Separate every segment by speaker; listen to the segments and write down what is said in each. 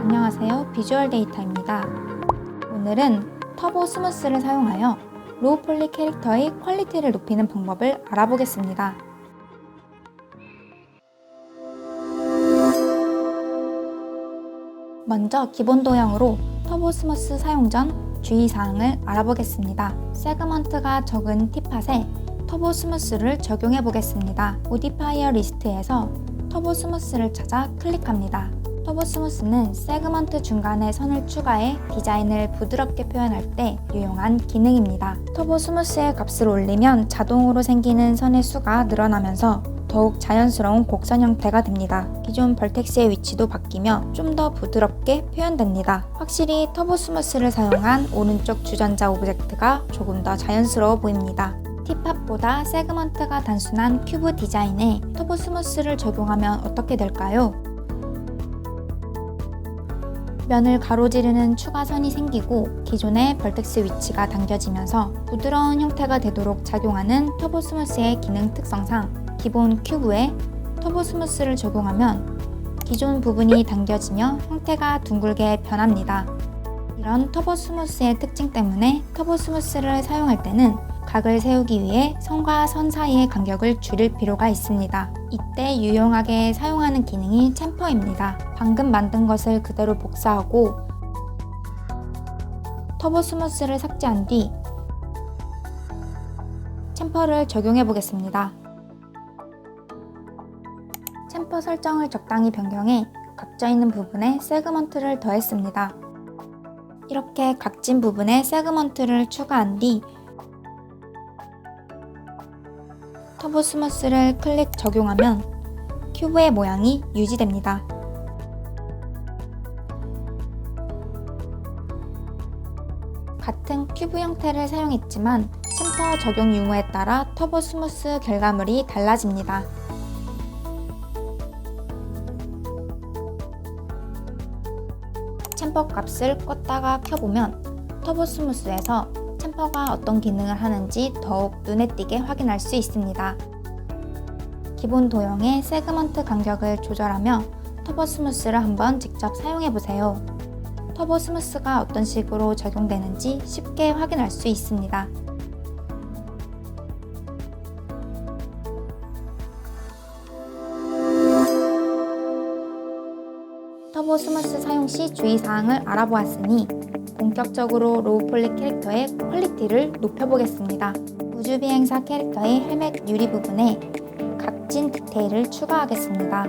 Speaker 1: 안녕하세요. 비주얼 데이터입니다. 오늘은 터보 스무스를 사용하여 로우 폴리 캐릭터의 퀄리티를 높이는 방법을 알아보겠습니다. 먼저 기본 도형으로 터보 스무스 사용 전 주의사항을 알아보겠습니다. 세그먼트가 적은 티팟에 터보 스무스를 적용해 보겠습니다. 모디파이어 리스트에서 터보 스무스를 찾아 클릭합니다. 터보 스무스는 세그먼트 중간에 선을 추가해 디자인을 부드럽게 표현할 때 유용한 기능입니다. 터보 스무스의 값을 올리면 자동으로 생기는 선의 수가 늘어나면서 더욱 자연스러운 곡선 형태가 됩니다. 기존 벌텍스의 위치도 바뀌며 좀 더 부드럽게 표현됩니다. 확실히 터보 스무스를 사용한 오른쪽 주전자 오브젝트가 조금 더 자연스러워 보입니다. 티팟보다 세그먼트가 단순한 큐브 디자인에 터보 스무스를 적용하면 어떻게 될까요? 면을 가로지르는 추가선이 생기고 기존의 벌텍스 위치가 당겨지면서 부드러운 형태가 되도록 작용하는 터보 스무스의 기능 특성상 기본 큐브에 터보 스무스를 적용하면 기존 부분이 당겨지며 형태가 둥글게 변합니다. 이런 터보 스무스의 특징 때문에 터보 스무스를 사용할 때는 각을 세우기 위해 선과 선 사이의 간격을 줄일 필요가 있습니다. 이때 유용하게 사용하는 기능이 챔퍼입니다. 방금 만든 것을 그대로 복사하고 터보 스무스를 삭제한 뒤 챔퍼를 적용해 보겠습니다. 챔퍼 설정을 적당히 변경해 각져 있는 부분에 세그먼트를 더했습니다. 이렇게 각진 부분에 세그먼트를 추가한 뒤 터보 스무스를 클릭 적용하면 큐브의 모양이 유지됩니다. 같은 큐브 형태를 사용했지만 챔퍼 적용 유무에 따라 터보 스무스 결과물이 달라집니다. 챔퍼 값을 껐다가 켜보면 터보 스무스에서 챔퍼가 어떤 기능을 하는지 더욱 눈에 띄게 확인할 수 있습니다. 기본 도형의 세그먼트 간격을 조절하며 터보 스무스를 한번 직접 사용해 보세요. 터보 스무스가 어떤 식으로 적용되는지 쉽게 확인할 수 있습니다. 터보 스무스 사용 시 주의사항을 알아보았으니 본격적으로 로우 폴리 캐릭터의 퀄리티를 높여보겠습니다. 우주비행사 캐릭터의 헬멧 유리 부분에 각진 디테일을 추가하겠습니다.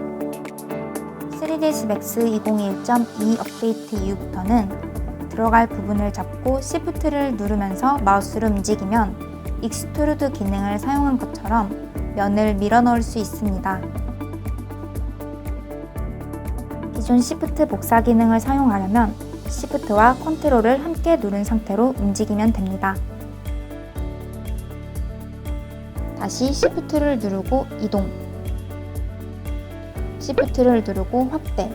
Speaker 1: 3ds Max 2021.2 업데이트 이후부터는 들어갈 부분을 잡고 Shift를 누르면서 마우스를 움직이면 익스트루드 기능을 사용한 것처럼 면을 밀어 넣을 수 있습니다. 기존 Shift 복사 기능을 사용하려면 Shift와 컨트롤을 함께 누른 상태로 움직이면 됩니다. 다시 Shift를 누르고 이동. Shift를 누르고 확대.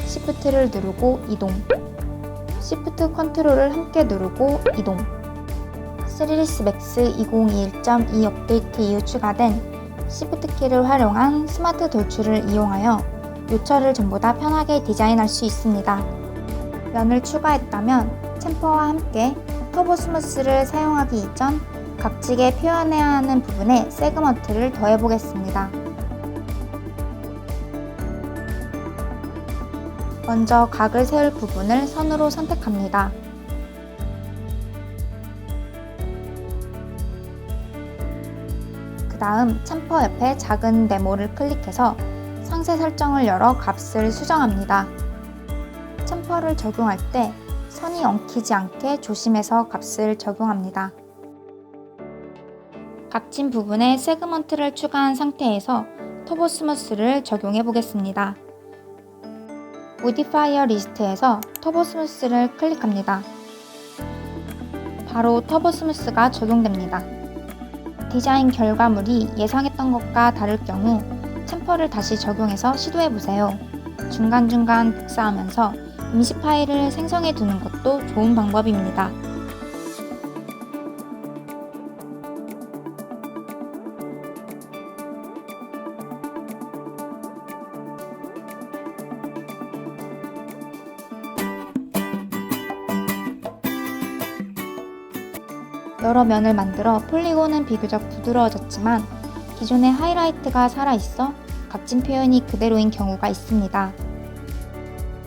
Speaker 1: Shift를 누르고 이동. Shift 컨트롤을 함께 누르고 이동. 3ds Max 2021.2 업데이트 이후 추가된 Shift 키를 활용한 스마트 돌출을 이용하여 요철을 전부 다 편하게 디자인할 수 있습니다. 면을 추가했다면 챔퍼와 함께 터보 스무스를 사용하기 이전 각지게 표현해야 하는 부분에 세그먼트를 더해 보겠습니다. 먼저 각을 세울 부분을 선으로 선택합니다. 그 다음 챔퍼 옆에 작은 네모를 클릭해서 상세 설정을 열어 값을 수정합니다. 챔퍼를 적용할 때 선이 엉키지 않게 조심해서 값을 적용합니다. 각진 부분에 세그먼트를 추가한 상태에서 터보 스무스를 적용해 보겠습니다. 모디파이어 리스트에서 터보 스무스를 클릭합니다. 바로 터보 스무스가 적용됩니다. 디자인 결과물이 예상했던 것과 다를 경우 챔퍼를 다시 적용해서 시도해보세요. 중간중간 복사하면서 임시 파일을 생성해 두는 것도 좋은 방법입니다. 여러 면을 만들어 폴리곤은 비교적 부드러워졌지만 기존의 하이라이트가 살아있어 값진 표현이 그대로인 경우가 있습니다.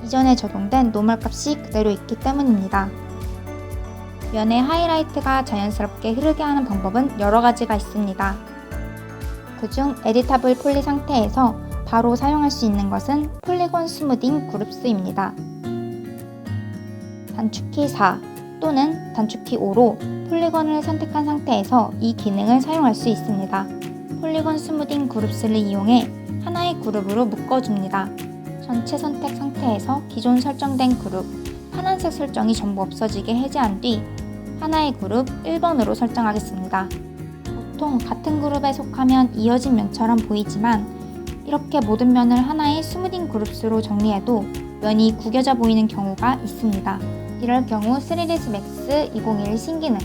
Speaker 1: 이전에 적용된 노멀 값이 그대로 있기 때문입니다. 면의 하이라이트가 자연스럽게 흐르게 하는 방법은 여러 가지가 있습니다. 그중 에디터블 폴리 상태에서 바로 사용할 수 있는 것은 폴리곤 스무딩 그룹스입니다. 단축키 4 또는 단축키 5로 폴리곤을 선택한 상태에서 이 기능을 사용할 수 있습니다. 폴리곤 스무딩 그룹스를 이용해 하나의 그룹으로 묶어줍니다. 전체 선택 상태에서 기존 설정된 그룹 파란색 설정이 전부 없어지게 해제한 뒤 하나의 그룹 1번으로 설정하겠습니다. 보통 같은 그룹에 속하면 이어진 면처럼 보이지만 이렇게 모든 면을 하나의 스무딩 그룹스로 정리해도 면이 구겨져 보이는 경우가 있습니다. 이럴 경우 3ds max 2021 신기능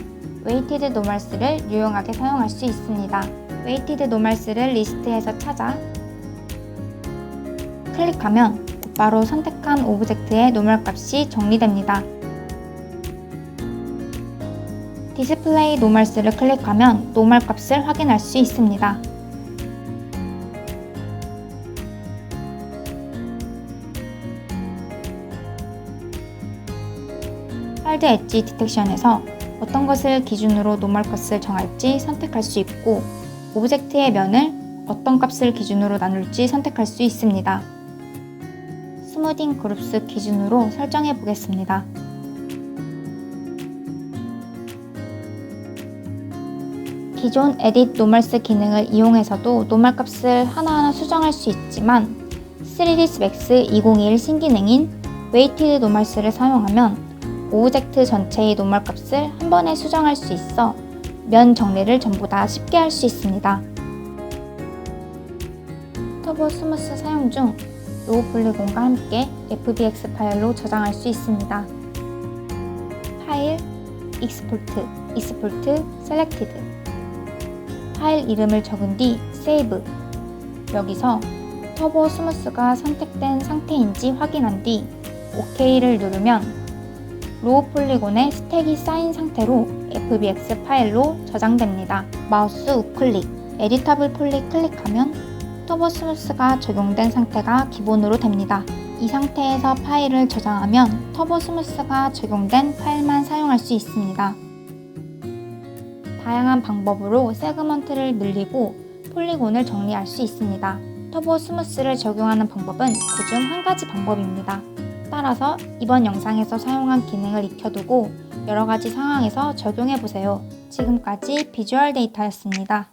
Speaker 1: 웨이티드 노멀스를 유용하게 사용할 수 있습니다. 웨이티드 노멀스를 리스트에서 찾아 클릭하면 곧바로 선택한 오브젝트의 노멀 값이 정리됩니다. 디스플레이 노멀스를 클릭하면 노멀 값을 확인할 수 있습니다. 팔드 엣지 디텍션에서 어떤 것을 기준으로 노멀 값을 정할지 선택할 수 있고 오브젝트의 면을 어떤 값을 기준으로 나눌지 선택할 수 있습니다. 스무딩 그룹스 기준으로 설정해 보겠습니다. 기존 에딧 노멀스 기능을 이용해서도 노멀 값을 하나하나 수정할 수 있지만 3ds max 2021 신기능인 웨이티드 노멀스를 사용하면 오브젝트 전체의 노멀 값을 한 번에 수정할 수 있어 면 정리를 전부 다 쉽게 할 수 있습니다. 터보 스무스 사용 중 로우 폴리곤과 함께 FBX 파일로 저장할 수 있습니다. 파일, 익스포트, 익스포트, 셀렉티드 파일 이름을 적은 뒤 세이브 여기서 터보 스무스가 선택된 상태인지 확인한 뒤 OK를 누르면 로우 폴리곤의 스택이 쌓인 상태로 FBX 파일로 저장됩니다. 마우스 우클릭, 에디터블 폴리 클릭하면 터보 스무스가 적용된 상태가 기본으로 됩니다. 이 상태에서 파일을 저장하면 터보 스무스가 적용된 파일만 사용할 수 있습니다. 다양한 방법으로 세그먼트를 늘리고 폴리곤을 정리할 수 있습니다. 터보 스무스를 적용하는 방법은 그중 한 가지 방법입니다. 따라서 이번 영상에서 사용한 기능을 익혀두고 여러 가지 상황에서 적용해 보세요. 지금까지 비주얼 데이터였습니다.